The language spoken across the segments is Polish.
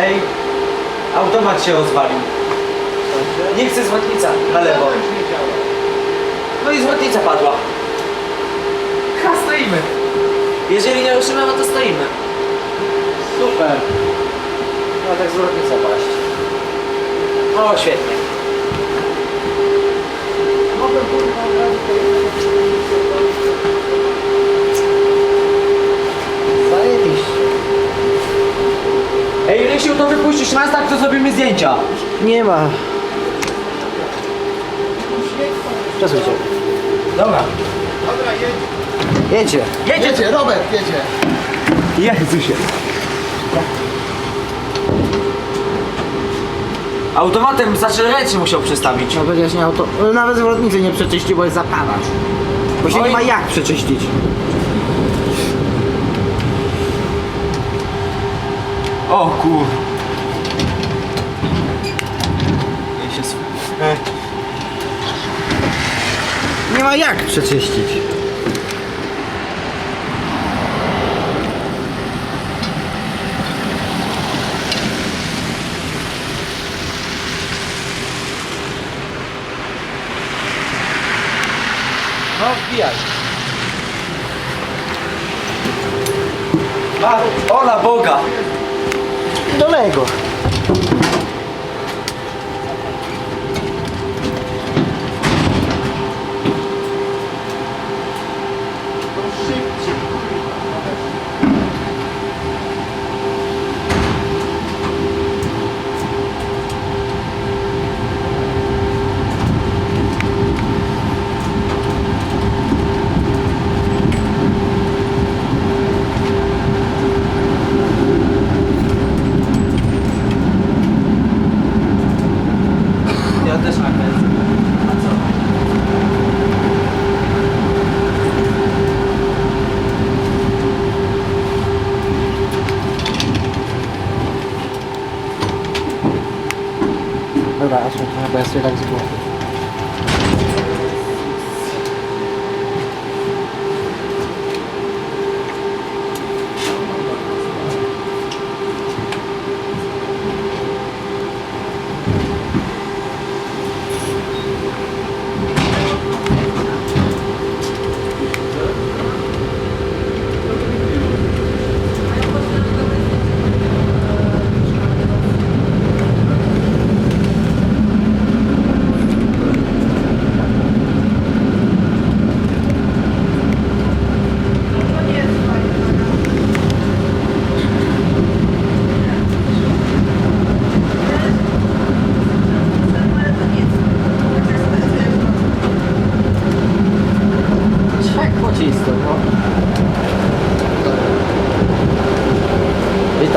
Ej, automat się rozwalił. Nie chcę złotnica na lewo. No i złotnica padła. Ha, stoimy. Jeżeli nie ruszymy, no to stoimy. Super. No tak złotnica paść. O, świetnie. Zajebiście. Ej, Rysiu, to wypuścisz nas, tak to zrobimy zdjęcia. Nie ma. Przesuńcie. Dobra. Jedzie. Jedzie, Robert, jedzie. Jezusie. Automatem znaczy ręce musiał przestawić. No auto. no Nawet zwrotnicy nie przeczyści, bo jest zapawacz. Bo się Oj. nie ma jak przeczyścić. O kur... Ja się sw- Nie ma jak przeczyścić. No, wbijaj. A, ola Boga! Do Lego.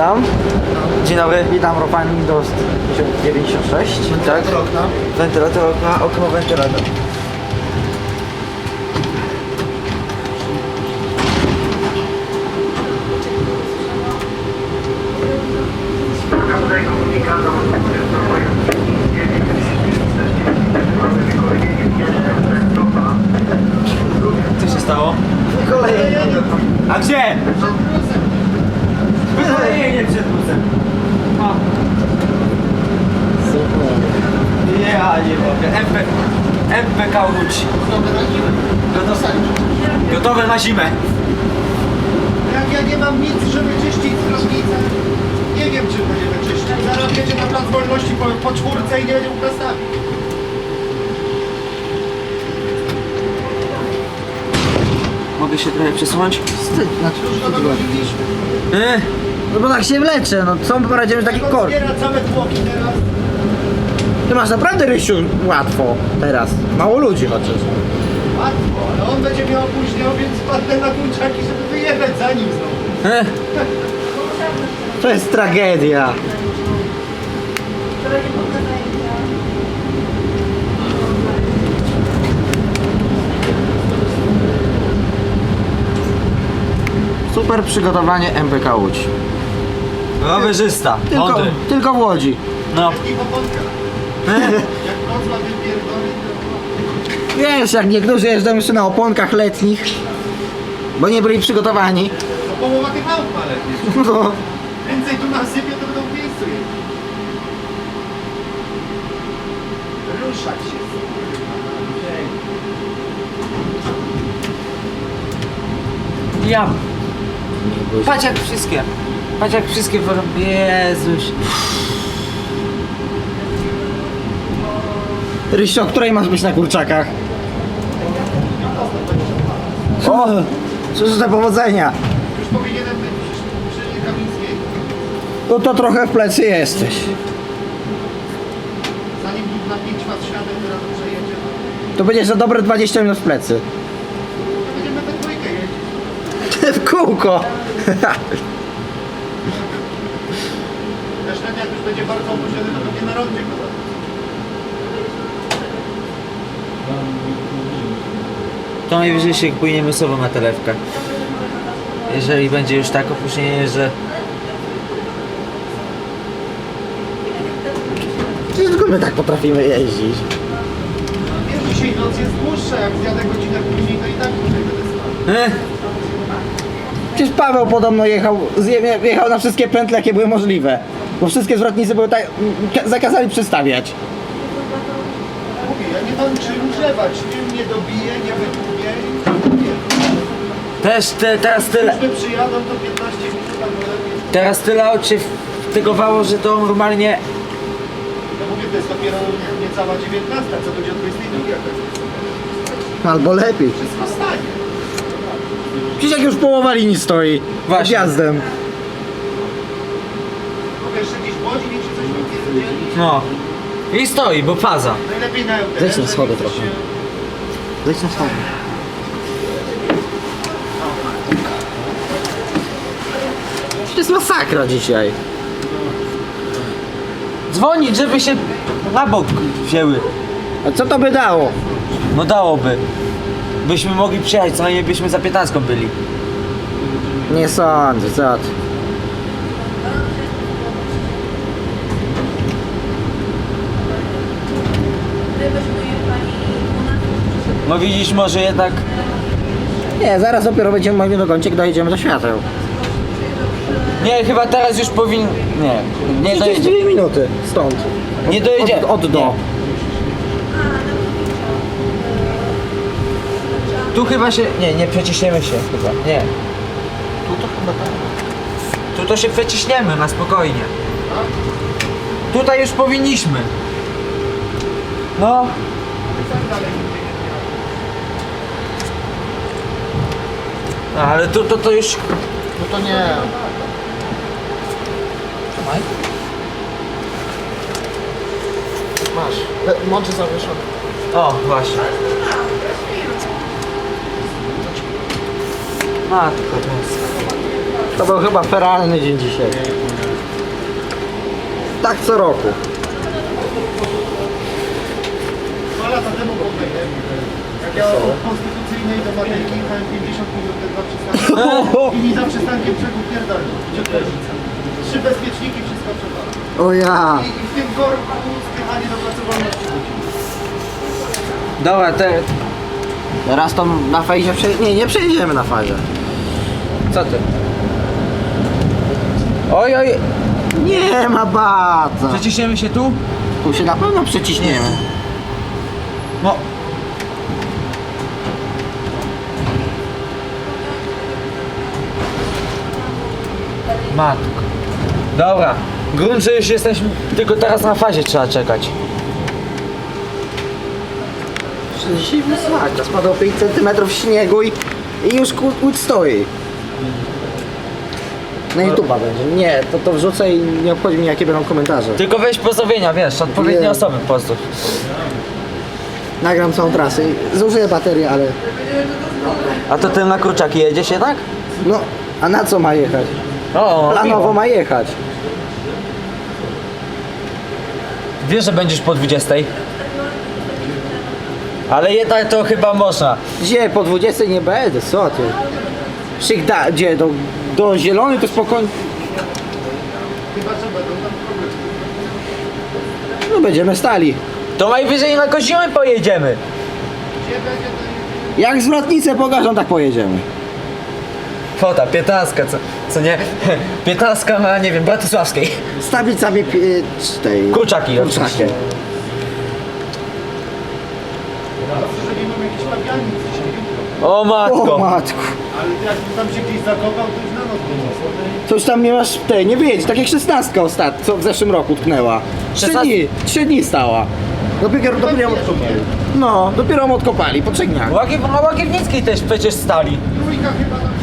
Witam. Dzień dobry. Witam Ropan Windows 1096. Tak? Okna. Wentylator okna, okno wentylator. Wyzwolenie. A gdzie? Wyzwolenie przed busem. Ja nie mogę. MP, MPK Łódź. Gotowe, gotowe na zimę. Jak ja nie mam nic, żeby czyścić kierownicę, nie wiem czy będziemy czyścić. Zaraz jedzie na plac wolności po, po czwórce i nie będzie mógł nastawić. Mogę się trochę przesunąć? Wstyd, znaczy, Już go dogoniliśmy. Yy. No bo tak się wleczę, no co my poradzimy, że taki On kork. zbiera całe tłoki teraz. Ty masz naprawdę, Rysiu, łatwo teraz. Mało ludzi chociaż. Łatwo, ale on będzie miał opóźniał, więc padnę na kurczaki, żeby wyjechać za nim znowu. Yy. To jest tragedia. Super przygotowanie MPK Łódź. Rowerzysta. Tylko, tylko w Łodzi. No. I. Wiesz, jak niektórzy jeżdżą jeszcze na oponkach letnich, bo nie byli przygotowani. To połowa tych aut ma lepiej. No, Więcej tu nasypie, to będą w miejscu jeździć. Ruszać się. Ja. Patrz jak wszystkie. Patrz jak wszystkie wyrą- Jezuś. Rysiu, o której masz być na kurczakach? O! Życzę powodzenia. Już powinienem być przy, przy Kamińskiej. No to trochę w plecy jesteś. Zanim na 5 was światem, która dobrze jedzie, To będzie za dobre 20 minut w plecy. to będziemy we dwójkę jeździć. W kółko. Też ten jak już będzie bardzo opóźniony, to będzie na rondzie go To najwyżej się płyniemy sobą na telewkę. Jeżeli będzie już tak opóźnienie, że... Przecież tylko my tak potrafimy jeździć. Wiesz, dzisiaj noc jest dłuższa, jak zjadę godzinę później, to i tak dłużej będę spał. Przecież Paweł podobno jechał, zje- jechał na wszystkie pętle, jakie były możliwe. Bo wszystkie zwrotnice były tak, ka- zakazali przystawiać. Mówię, ja nie mam czym grzewać, czym mnie dobije, nie mówię. Też te, teraz tyle... Służby przyjadą, to 15 minut albo lepiej. Teraz tyle aut się wtygowało, że to normalnie... Ja mówię, to jest dopiero niecała 19, co będzie o 22 jakoś. Albo lepiej. Wszystko stanie. Przecież jak już połowa linii stoi. Właśnie. Gwiazdem. Mówię, jeszcze gdzieś w Łodzi, niech się coś wypierdzieli. No. I stoi, bo faza. Najlepiej na. Zejdź na schody trochę. Zejdź na stronę. To jest masakra dzisiaj. Dzwonić, żeby się na bok wzięły. A co to by dało? No dałoby. Byśmy mogli przyjechać, co najmniej byśmy za 15 byli. Nie sądzę, co ty. No widzisz, może jednak... Nie, zaraz dopiero będziemy mogli dokończyć, jak dojedziemy do świateł. Nie, chyba teraz już powinien... Nie, nie Przecież dojedzie. dwie minuty stąd. Nie dojedzie. Od, od do. Nie. Tu chyba się... Nie, nie przeciśniemy się chyba. Nie. Tu to chyba tak. Tu to się przeciśniemy na spokojnie. Tutaj już powinniśmy. No. No, ale tu to, to już... No to nie. Masz. Mącze zawieszone. O, właśnie. Matko boska. To był chyba feralny dzień dzisiaj. Tak co roku. Dwa lata temu było nie? Jak ja od konstytucyjnej do Matejki jechałem 50 minut te dwa przystanki i mi za przystankiem brzegu pierdolę. Ciotleżnica. Trzy bezpieczniki, wszystko przewala. O ja. I, I w tym korku spychanie do pracowalności. Dobra, te... Teraz to na fejzie prze... Nie, nie przejedziemy na fazie. Co ty? Oj, oj, Nie ma bata. przeciśniemy się tu? Tu się na pewno przeciśniemy. No. Matko. Dobra. Grunt, że już jesteśmy, tylko teraz na fazie trzeba czekać. Dzisiaj wysłać. Spadło 5 cm śniegu i, i już kłód stoi. Na YouTube'a będzie. Nie, to, to wrzucę i nie obchodzi mnie jakie będą komentarze. Tylko weź pozdrowienia, wiesz, odpowiednie Nie. osoby pozdrów. Nagram całą trasę. i Zużyję baterię, ale... A to tym na kurczaki jedziesz jednak? No, a na co ma jechać? O, Planowo ma jechać. Wiesz, że będziesz po 20. Ale jednak to chyba można. Gdzie? Po 20 nie będę, co ty? Szyk da, gdzie? Do, do zielony to spokojnie. Chyba, że będą. No będziemy stali. To najwyżej na kozioły pojedziemy. Gdzie będzie Jak zwrotnicę pogarzą, tak pojedziemy. Fota, 15, co, co nie? 15 na, nie wiem, Bratysławskiej. Z tablicami pi- z tej... Kurczaki, Kurczaki. oczywiście. O O matko. matku. Ale jak tam się gdzieś zakopał, to już na noc będzie. Coś tam nie masz, tej, nie wyjedź, tak jak szesnastka ostatnio, co w zeszłym roku tknęła. Trzy 16? dni, trzy dni stała. Dopiero, dopiero ją odkopali. No, dopiero ją odkopali, po trzech dniach. Łakiew, na Łagiewnickiej też przecież stali. Trójka chyba tam się. No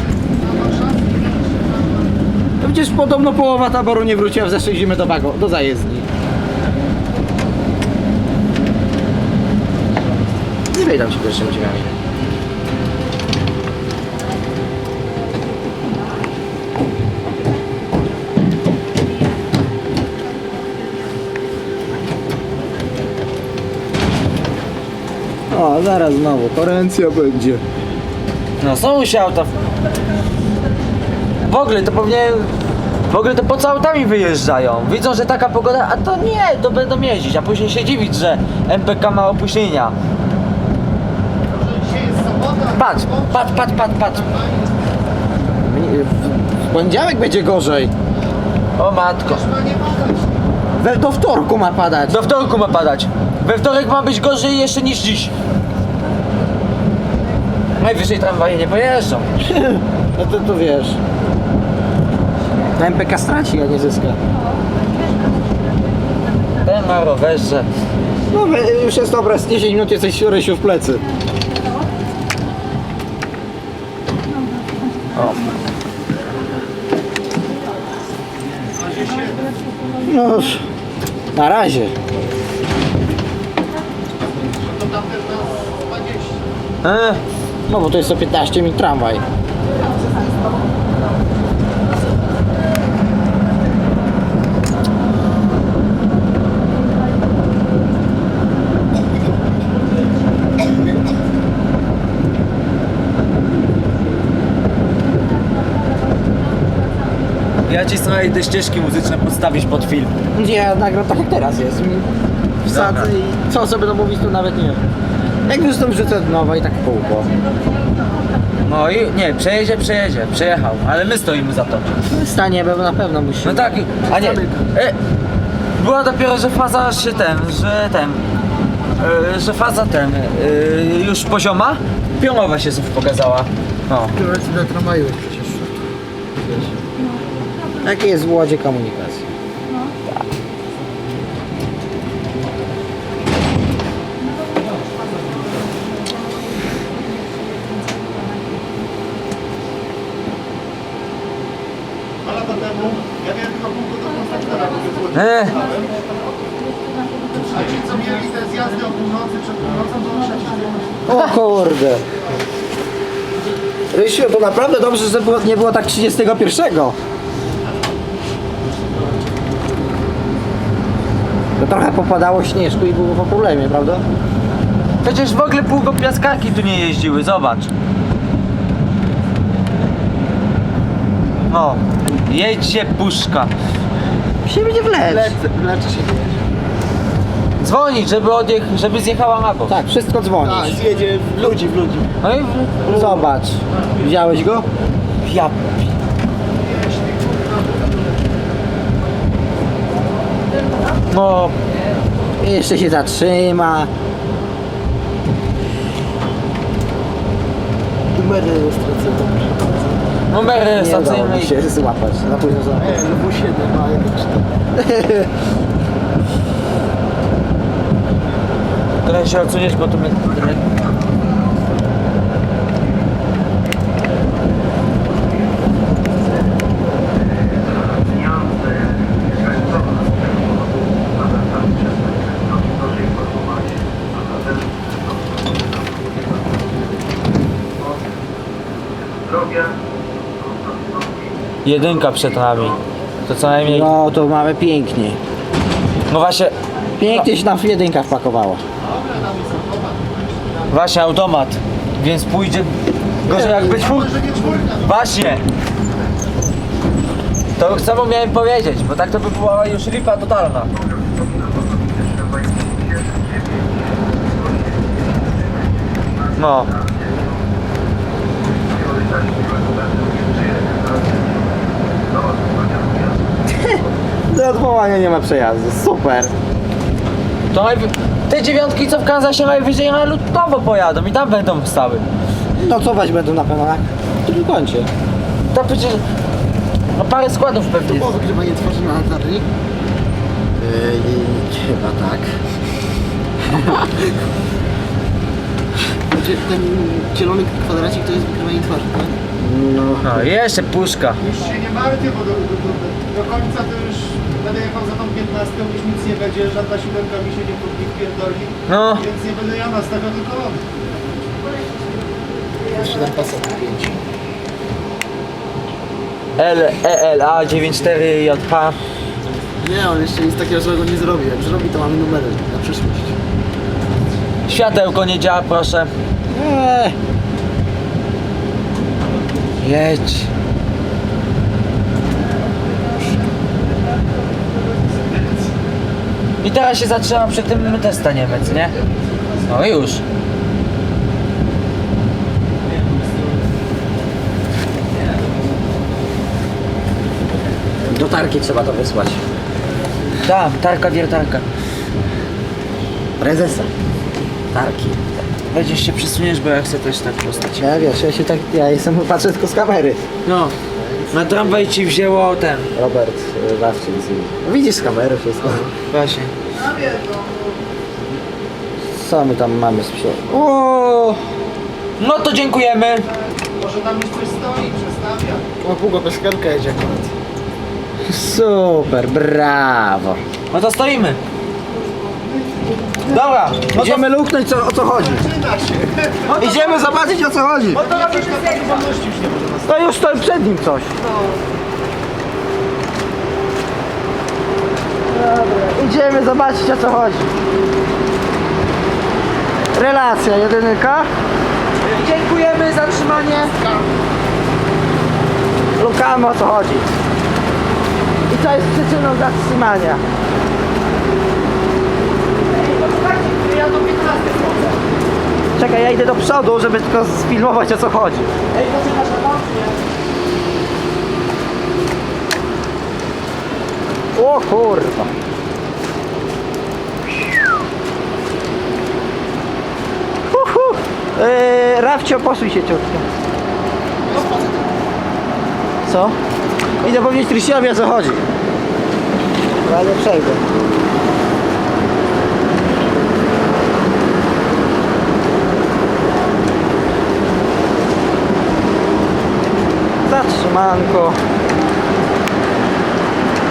Przecież podobno połowa taboru nie wróciła w zeszłej zimy do, wago, do zajezdni. Nie wejdę się pierwszymi drzwiami. O, zaraz znowu, korencja będzie. No są auta. W ogóle to pewnie. W ogóle to po co autami wyjeżdżają? Widzą, że taka pogoda, a to nie, to będą jeździć, a później się dziwić, że MPK ma opóźnienia. Patrz, patrz, patrz, patrz, patrz. W poniedziałek będzie gorzej. O matko. We, do wtorku ma padać. Do wtorku ma padać. We wtorek ma być gorzej jeszcze niż dziś. Najwyżej tramwaje nie pojeżdżą. No to, to wiesz. Na MPK straci, a nie zyska. Ten na rowerze. No już jest dobre, z 10 minut jesteś Rysiu w plecy. O. No, na razie. To tam też na 20. E, No bo to jest o 15 minut tramwaj. Ja ci sobie te ścieżki muzyczne podstawić pod film. Ja nagram tak jak teraz jest. Wsadzę Dobra. i co sobie będą mówić to nawet nie wiem. Jak już to wrzucę od nowa i tak w kółko. No i nie, przejedzie, przejedzie, przejechał, ale my stoimy za to. Stanie bo na pewno musi. No tak, a nie. E, była dopiero, że faza się ten, że ten. E, że faza ten e, już pozioma, pionowa się znów pokazała. No. do tramwaju przecież. Jakie jest w Łodzie komunikacji? Dwa lata temu ja miałem tylko kółko do konstruktora, bo było E, A ci co mieli te zjazdy o północy, przed północą, to muszę O kurde. Rysiu, to naprawdę dobrze, że było, nie było tak 31. trochę popadało śnieżku i było po problemie, prawda? przecież w ogóle półgo piaskarki tu nie jeździły, zobacz. No, jedźcie puszka. Się będzie wlec. Leczy się. Dzwonić, żeby, odjech, żeby zjechała na bok. Tak, wszystko dzwoni. Tak, zjedzie w ludzi, w ludzi. No i... Zobacz. Widziałeś go? Ja... No, Jeszcze się zatrzyma. Numery rejestracyjne. numery Nie udało stacyjne. mi się złapać. Na późno złapać. E, LW7 ma jakieś Trochę się odsuniesz, bo tu mnie... Jedynka przed nami. To co najmniej... No, No to mamy pięknie. właśnie... Pięknie się nam w jedynka wpakowało. Właśnie automat. Więc pójdzie... Gorzej jakby czwórka. Właśnie! To samo miałem powiedzieć, bo tak to by była już lipa totalna. No. Do odwołania nie ma przejazdu. Super. To najwy... Te dziewiątki co w Kansasie najwyżej na lutowo pojadą i tam będą stały. Nocować będą na pewno na trójkącie. To przecież... No parę składów pewnie. Było wygrywanie twarzy na latarni. chyba tak. Znaczy ten zielony kwadracik to jest wygrywanie twarzy, tak? No. Jeszcze puszka. Już się nie martwię, bo do, do, do, końca to już będę jechał za tą 15, już nic nie będzie, żadna siódemka mi się nie, nie wpierdoli. No. Więc nie będę ja nastawiał tylko on. Jeszcze ten pasek 5. L, ELA 94JH. Nie, on jeszcze nic takiego złego nie zrobi. Jak zrobi, to mamy numery na przyszłość. Światełko nie działa, proszę. Eee, Jedź. I teraz się zatrzymam przy tym też staniemy, co nie? No już. do tarki trzeba to wysłać. Tam, tarka wiertarka. Prezesa. Tarki. Będziesz się przesuniesz, bo ja chcę też tak postać. Ja wiesz, ja się tak, ja jestem, patrzę tylko z kamery. No. Na tramwaj ci wzięło ten. Robert y, Wawczyk. z- Widzisz z kamery wszystko. Właśnie. Co my tam mamy z przodu? O, No to dziękujemy. Może tam już coś stoi, przestawia. O, długo bez karka jedzie akurat. super, brawo. No to stoimy. Dobra. No Idziemy luknąć co, o co chodzi. Idziemy zobaczyć o co chodzi. No już stoi przed nim coś. Dobra, idziemy zobaczyć o co chodzi. Relacja jedynka. Dziękujemy za trzymanie. Lukamy o co chodzi. I co jest przyczyną zatrzymania. Czekaj, ja idę do przodu, żeby tylko sfilmować o co chodzi. O kurwa. Uhu. Yy, Rafcio, posuń się ciutko. Co? Idę powiedzieć Krystianowi o co chodzi. Ale nie przejdę. Siemanko.